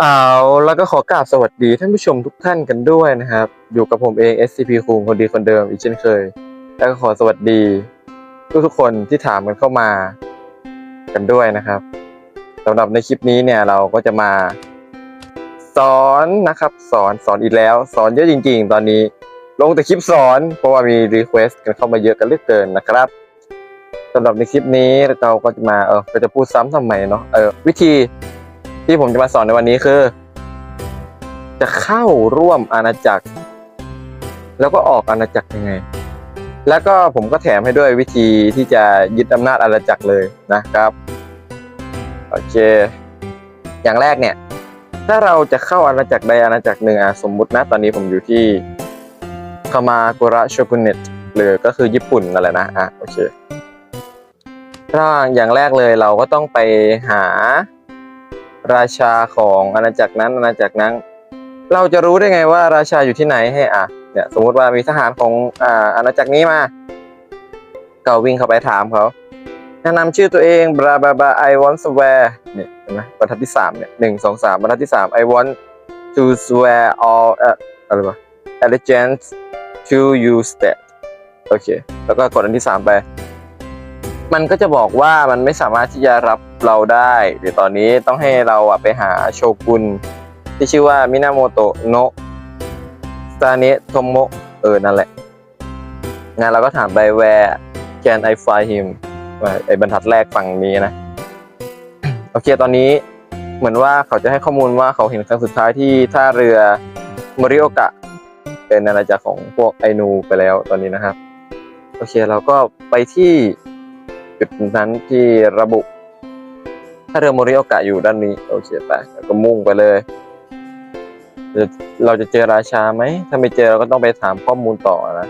เอาแล้วก็ขอกราบสวัสดีท่านผู้ชมทุกท่านกันด้วยนะครับ อยู่กับผมเอง SCP คุงคนดีคนเดิมอีกเช่นเคย แล้วก็ขอสวัสดี ทุกทุกคนที่ถามกันเข้ามากันด้วยนะครับสำหรับในคลิปนี้เนี่ยเราก็จะมา สอนนะครับ สอนสอนอีกแล้ว สอนเยอะจริง ๆ ตอนนี้ลงแต่คลิปสอน เพราะว่ามีรีเควสต์กันเข้ามาเยอะกันเหลือเกินนะครับสำหรับในคลิปนี้เราก็จะมาเออก็จะพูดซ้ำทำไมเนาะเออวิธี ที่ผมจะมาสอนในวันนี้คือ จะเข้าร่วมอาณาจักร แล้วก็ออกอาณาจักรยังไง แล้วก็ผมก็แถมให้ด้วยวิธีที่จะยึดอำนาจอาณาจักรเลยนะครับโอเค อย่างแรกเนี่ย ถ้าเราจะเข้าอาณาจักรใดอาณาจักรหนึ่งอะสมมุตินะตอนนี้ผมอยู่ที่คามาโกระโชกุเนตหรือก็คือญี่ปุ่นนั่นแหละนะอะโอเคถ้าอย่างแรกเลยเราก็ต้องไปหา ราชาของอาณาจักรนั้นอาณาจักรนั้น เราจะรู้ได้ไงว่าราชาอยู่ที่ไหนให้อะเนี่ยสมมุติว่ามีทหารของอ่าอาณาจักรนี้มาก็วิ่งเข้าไปถามเขาแนะนำชื่อตัวเองบราบาบา I want swear เนี่ยเห็นไหมบรรทัดที่สามเนี่ยหนึ่งสองสามบรรทัดที่สาม I want to swear all เอออะไรวะ allegiance to you state โอเค แล้วก็กดอันที่สามไป มันก็จะบอกว่ามันไม่สามารถที่จะรับเราได้เดี๋ยวตอนนี้ต้องให้เราอะไปหาโชกุนที่ชื่อว่ามินาโมโตะโนะซาเนะโทโมะเออนั่นแหละงานเราก็ถามไป where can I find him ไอบรรทัดแรกฝั่งนี้นะ โอเคตอนนี้เหมือนว่าเขาจะให้ข้อมูลว่าเขาเห็นครั้งสุดท้ายที่ท่าเรือมริโอกะ เป็นอาณาจักรของพวกไอนูไปแล้วตอนนี้นะครับ โอเคเราก็ไปที่ จุดนั้นที่ระบุ ถ้าเรือโมริโอกะอยู่ด้านนี้ โอเคไปแล้วก็มุ่งไปเลยเราจะเจอราชาไหม ถ้าไม่เจอเราก็ต้องไปถามข้อมูลต่อนะ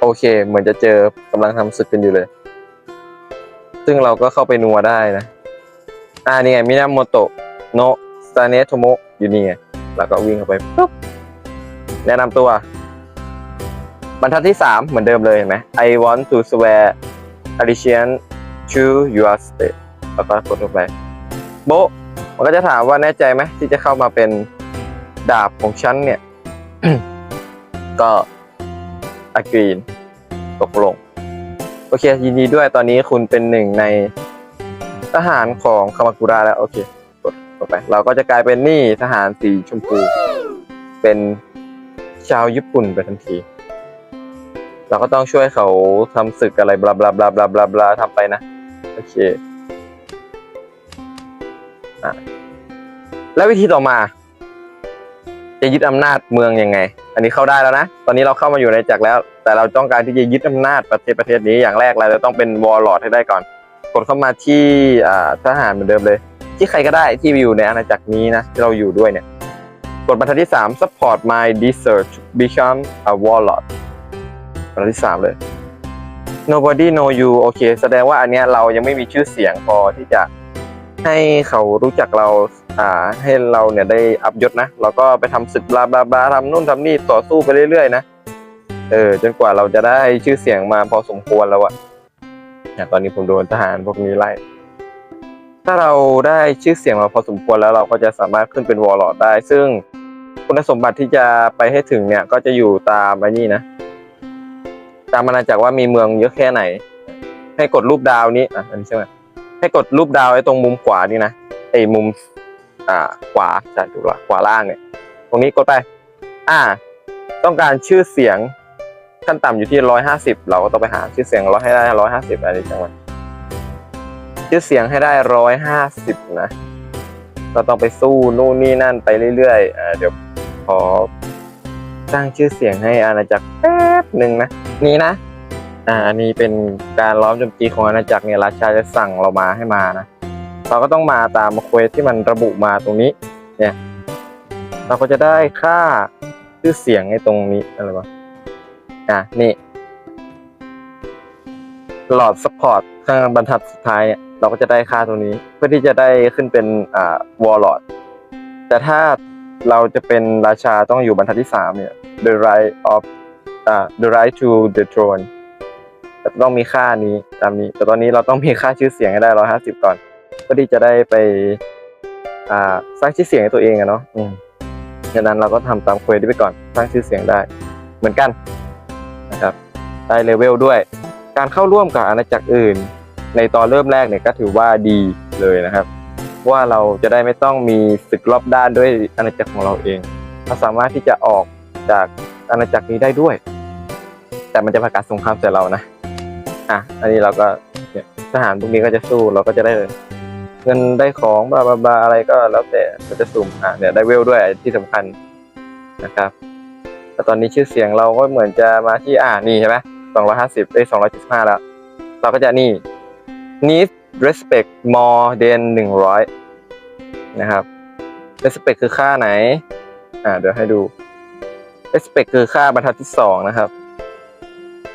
โอเค เหมือนจะเจอกำลังทำศึกกันอยู่เลย ซึ่งเราก็เข้าไปนัวได้นะ อ่านี่ไงมินาโมโตะโนะซาเนโทโมะอยู่นี่ไงแล้วก็วิ่งเข้าไปปุ๊บแนะนำตัว บรรทัดที่3เหมือนเดิมเลยเห็นไหม I want to swear allegiance to your state แล้วก็กดลงไปโบมันก็จะถามว่าแน่ใจไหมที่จะเข้ามาเป็นดาบของฉันเนี่ย ก็อ g กรีนตกลง โอเค ยินดีด้วยตอนนี้คุณเป็นหนึ่งในทหารของคามากุระแล้ว โอเคกดกดไป เราก็จะกลายเป็นนี่ทหารสีชมพู เป็นชาวญี่ปุ่นไปทันที เราก็ต้องช่วยเขาทำศึกอะไรบลาบลาบลาบลาบลาบลาทำไปนะ โอเคอะแล้ววิธีต่อมา จะยึดอำนาจเมืองยังไง อันนี้เข้าได้แล้วนะ ตอนนี้เราเข้ามาอยู่ในจักรแล้ว แต่เราต้องการที่จะยึดอำนาจประเทศประเทศนี้อย่างแรกเราจะต้องเป็นวอร์ลอดให้ได้ก่อน กดเข้ามาที่ทหารเหมือนเดิมเลย ที่ใครก็ได้ที่อยู่ในอาณาจักรนี้นะที่เราอยู่ด้วยเนี่ย กดบรรทัดที่3 support my desire to become a warlord บรรทัดที่3เลย nobody know you โอเค แสดงว่าอันเนี้ยเรายังไม่มีชื่อเสียงพอที่จะให้เขารู้จักเรา อ่า ให้เราเนี่ยได้อัพยศนะ เราก็ไปทำศึกบลาบลาบลาทำนู่นทำนี่ต่อสู้ไปเรื่อยๆนะ เออ จนกว่าเราจะได้ชื่อเสียงมาพอสมควรแล้วอะเนี่ยตอนนี้ผมโดนทหารพวกนี้ไล่ ถ้าเราได้ชื่อเสียงมาพอสมควรแล้วเราก็จะสามารถขึ้นเป็นวอลล์ได้ ซึ่งคุณสมบัติที่จะไปให้ถึงเนี่ยก็จะอยู่ตามไอ้นี่นะ ตามอาณาจักรว่ามีเมืองเยอะแค่ไหน ให้กดรูปดาวนี้อะอันนี้ใช่ไหมให้กดรูปดาวไอ้ตรงมุมขวานี่นะไอ้มุม อ่า ขวาใช่ถูกละขวาล่างเนี่ย ตรงนี้กดไป อ่า ต้องการชื่อเสียงขั้นต่ำอยู่ที่ร้อยห้าสิบเราก็ต้องไปหาชื่อเสียงร้อยให้ได้ร้อยห้าสิบอะไรจังหวะชื่อเสียงให้ได้ร้อยห้าสิบนะก็ต้องไปสู้นู่นนี่นั่นไปเรื่อยๆอ่าเดี๋ยวขอ สร้างชื่อเสียงให้อาณาจักรแป๊บหนึ่งนะนี่นะ อ่าอันนี้เป็นการล้อมโจมตีของอาณาจักรเนี่ยราชาจะสั่งเรามาให้มานะเราก็ต้องมาตามเควสที่มันระบุมาตรงนี้ เนี่ย เราก็จะได้ค่าชื่อเสียงในตรงนี้อะไรวะอะนี่หลอดสปอร์ตข้างบรรทัดสุดท้ายเนี่ยเราก็จะได้ค่าตรงนี้ เพื่อที่จะได้ขึ้นเป็นอ่าวอลลอดแต่ถ้า เราจะเป็นราชาต้องอยู่บรรทัดที่สามเนี่ย the right of อ่า the right to the throne ต่ต้องมีค่านี้ตามนี้ แต่ตอนนี้เราต้องมีค่าชื่อเสียงให้ได้ร้อยห้าสิบก่อนเพื่อที่จะได้ไปอ่าสร้างชื่อเสียงให้ตัวเองอะเนาะอืมดังนั้นเราก็ทำตามเควสนี้ไปก่อนสร้างชื่อเสียงได้ เหมือนกันนะครับ ได้เลเวลด้วย การเข้าร่วมกับอาณาจักรอื่น ในตอนเริ่มแรกเนี่ยก็ถือว่าดีเลยนะครับ ว่าเราจะได้ไม่ต้องมีศึกรอบด้านด้วยอาณาจักรของเราเองเราสามารถที่จะออกจากอาณาจักรนี้ได้ด้วย แต่มันจะประกาศสงครามใส่เรานะอะอันนี้เราก็ทหารพวกนี้ก็จะสู้เราก็จะได้เงินได้ของบลาบลาบลาอะไรก็แล้วแต่ก็จะสุ่มอะเนี่ยได้เวลด้วยที่สำคัญนะครับแต่ตอนนี้ชื่อเสียงเราก็เหมือนจะมาที่อ่านี่ใช่ไหมสองร้อยห้าสิบได้สองร้อยเจ็ดสิบห้าแล้ว เราก็จะนี่ need respect more than หนึ่งร้อยนะครับ respect คือค่าไหน อ่า เดี๋ยวให้ดู respect คือค่าบรรทัดที่สองนะครับ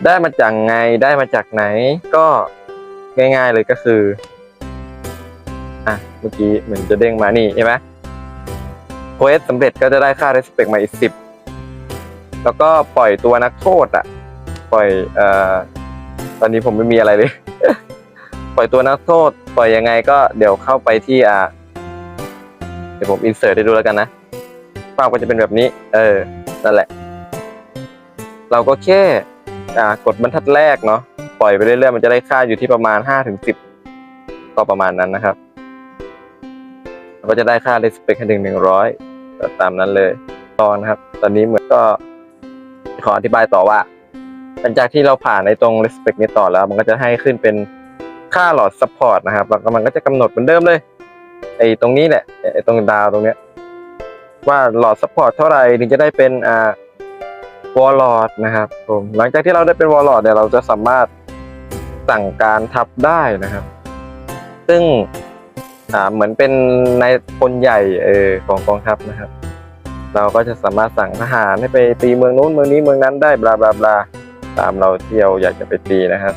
ได้มาจากไง ได้มาจากไหน ก็ง่ายๆเลยก็คือ อะ เมื่อกี้เหมือนจะเด้งมานี่ใช่ไหมโควสสำเร็จก็จะได้ค่า respect มาอีกสิบแล้วก็ปล่อยตัวนักโทษอะ ปล่อย เอ่อ ตอนนี้ผมไม่มีอะไรเลย ปล่อยตัวนักโทษปล่อยยังไงก็เดี๋ยวเข้าไปที่อ่าเดี๋ยวผมอินเสิร์ตให้ดูแล้วกันนะภาพก็จะเป็นแบบนี้ เออนั่นแหละ เราก็แค่อ่ากดบรรทัดแรกเนาะปล่อยไปเรื่อยๆมันจะได้ค่าอยู่ที่ประมาณห้าถึงสิบก็ประมาณนั้นนะครับเราก็จะได้ค่า respect ให้ถึงหนึ่งร้อยตามนั้นเลยตอนนะครับ ตอนนี้เหมือนก็ขออธิบายต่อว่า หลังจากที่เราผ่านในตรง respect นี้ต่อแล้ว มันก็จะให้ขึ้นเป็น ค่าหลอด support นะครับแล้วก็มันก็จะกำหนดเหมือนเดิมเลยไอ้ตรงนี้แหละไอ้ตรงดาวตรงเนี้ยว่าหลอด support เท่าไหร่ถึงจะได้เป็นอ่าวอลลอดนะครับผมหลังจากที่เราได้เป็นวอลลอดเนี่ยเราจะสามารถสั่งการทับได้นะครับ ซึ่งอ่าเหมือนเป็นนายพลใหญ่เออของกองทัพนะครับ เราก็จะสามารถสั่งทหารให้ไปตีเมืองนู้นเมืองนี้เมืองนั้นได้บลาบลาบลาตามเราที่เราอยากจะไปตีนะครับ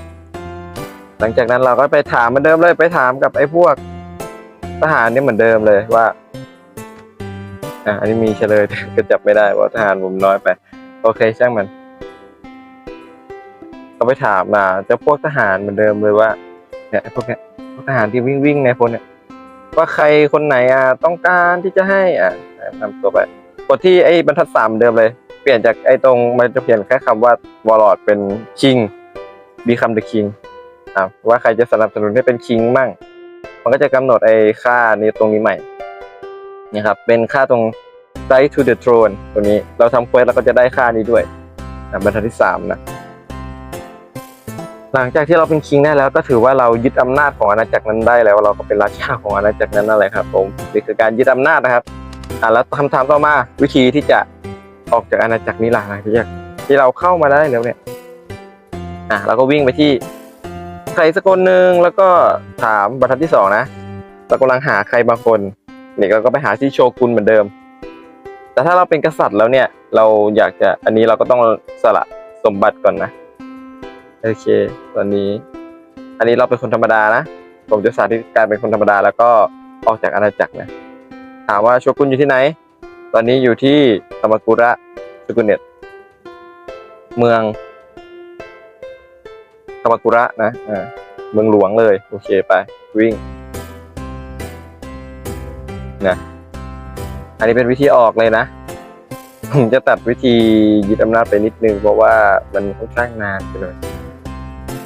หลังจากนั้นเราก็ไปถามเหมือนเดิมเลยไปถามกับไอ้พวกทหารนี่เหมือนเดิมเลยว่าอะอันนี้มีเฉลยก็จับไม่ได้ว่าทหารผมน้อยไป โอเคช่างมันก็ไปถามมาเจะพวกทหารเหมือนเดิมเลยว่าเนี่ยพวกเนี้ยพวกทหารที่วิ่งวิ่งในพลเนี่ยว่าใครคนไหนอะต้องการที่จะให้อะทำตัวไปกดที่ไอ้บรรทัดสามเดิมเลย เปลี่ยนจากไอ้ตรงมันจะเปลี่ยนแค่คำว่าวอลลอดเป็นคิง become the king อะ ว่าใครจะสนับสนุนให้เป็นคิงมั่ง มันก็จะกำหนดไอ้ค่านี้ตรงนี้ใหม่นะครับ เป็นค่าตรง Right to the throne ตัวนี้ เราทำเควสเราก็จะได้ค่านี้ด้วยอะบรรทัดที่สามนะ หลังจากที่เราเป็นคิงได้แล้ว ก็ถือว่าเรายึดอำนาจของอาณาจักรนั้นได้แล้ว เราก็เป็นราชาของอาณาจักรนั้นนั่นแหละครับผมนี่คือการยึดอำนาจนะครับอะแล้วคำถามต่อมาวิธีที่จะออกจากอาณาจักรนี้ล่ะหลังจากที่เราเข้ามาได้แล้วเนี่ยอะเราก็วิ่งไปที่ ใครสักคนหนึ่งแล้วก็ถามบรรทัดที่สองนะเรากำลังหาใครบางคนเนี่เราก็ไปหาที่โชกุนเหมือนเดิม แต่ถ้าเราเป็นกษัตริย์แล้วเนี่ย เราอยากจะอันนี้เราก็ต้องสละสมบัติก่อนนะโอเค ตอนนี้ อันนี้เราเป็นคนธรรมดานะผมจะสาธิตการเป็นคนธรรมดาแล้วก็ออกจากอาณาจักรนะถามว่าโชกุนอยู่ที่ไหน ตอนนี้อยู่ที่ธรรมกุระโชกุเนตเมือง ธรรมกุระนะอ่าเมืองหลวงเลย โอเคไป วิ่งนะอันนี้เป็นวิธีออกเลยนะผมจะตัดวิธียึดอำนาจไปนิดนึง เพราะว่ามันค่อนข้างนานไปหน่อย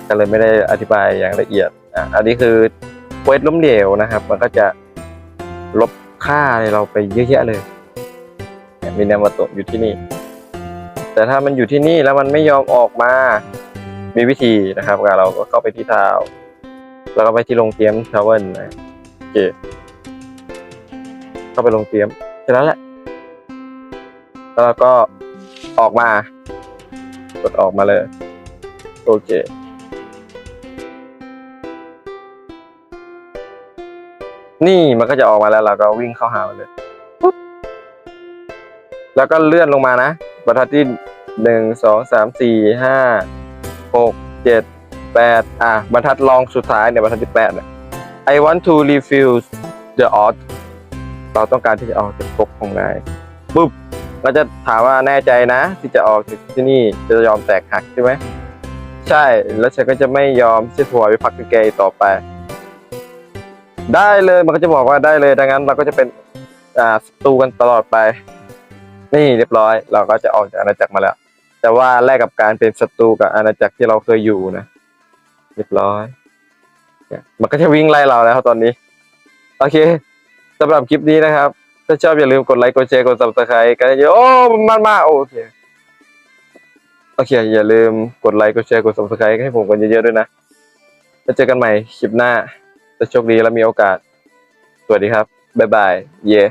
ก็เลยไม่ได้อธิบายอย่างละเอียดอะอันนี้คือเควสล้มเหลวนะครับ มันก็จะลบค่าในเราไปเยอะแยะเลยเนี่ยมีแนวมาตกอยู่ที่นี่ แต่ถ้ามันอยู่ที่นี่แล้วมันไม่ยอมออกมา มีวิธีนะครับเราก็เข้าไปที่เท้าแล้วก็ไปที่โรงเตียมทาวเวอร์นะโอเคเข้าไปโรงเตียมแค่นั้นแหละแล้วเราก็ออกมากดออกมาเลย โอเคนี่มันก็จะออกมาแล้วเราก็วิ่งเข้าหามันเลย แล้วก็เลื่อนลงมานะบรรทัดที่หนึ่งสองสามสี่ห้า หกเจ็ดแปดอะบรรทัดรองสุดท้ายเนี่ยบรรทัดที่แปดเนี่ย I want to refuse the odd เราต้องการที่จะออกจากภพของนายปุ๊บเราจะถามว่าแน่ใจนะ ที่จะออกจากที่นี่จะยอมแตกหักใช่ไหมใช่แล้วฉันก็จะไม่ยอมที่จะถวายวิภักดิ์แกอีกต่อไป ได้เลยมันก็จะบอกว่าได้เลยดังนั้น เราก็จะเป็นอ่าศัตรูกันตลอดไป นี่เรียบร้อย เราก็จะออกจากอาณาจักรมาแล้ว แต่ว่าแลกกับการเป็นศัตรูกับอาณาจักรที่เราเคยอยู่นะเรียบร้อย มันก็จะวิ่งไล่เราแล้วตอนนี้ โอเคสำหรับคลิปนี้นะครับ ถ้าชอบอย่าลืมกดไลค์ กดแชร์ กด subscribe กันเยอะๆโอ้มันมาโอเค โอเค อย่าลืมกดไลค์ กดแชร์ กด subscribe ให้ผมกันเยอะๆด้วยนะ แล้วเจอกันใหม่คลิปหน้าถ้าโชคดีแล้วมีโอกาส สวัสดีครับ บ๊ายบาย เย่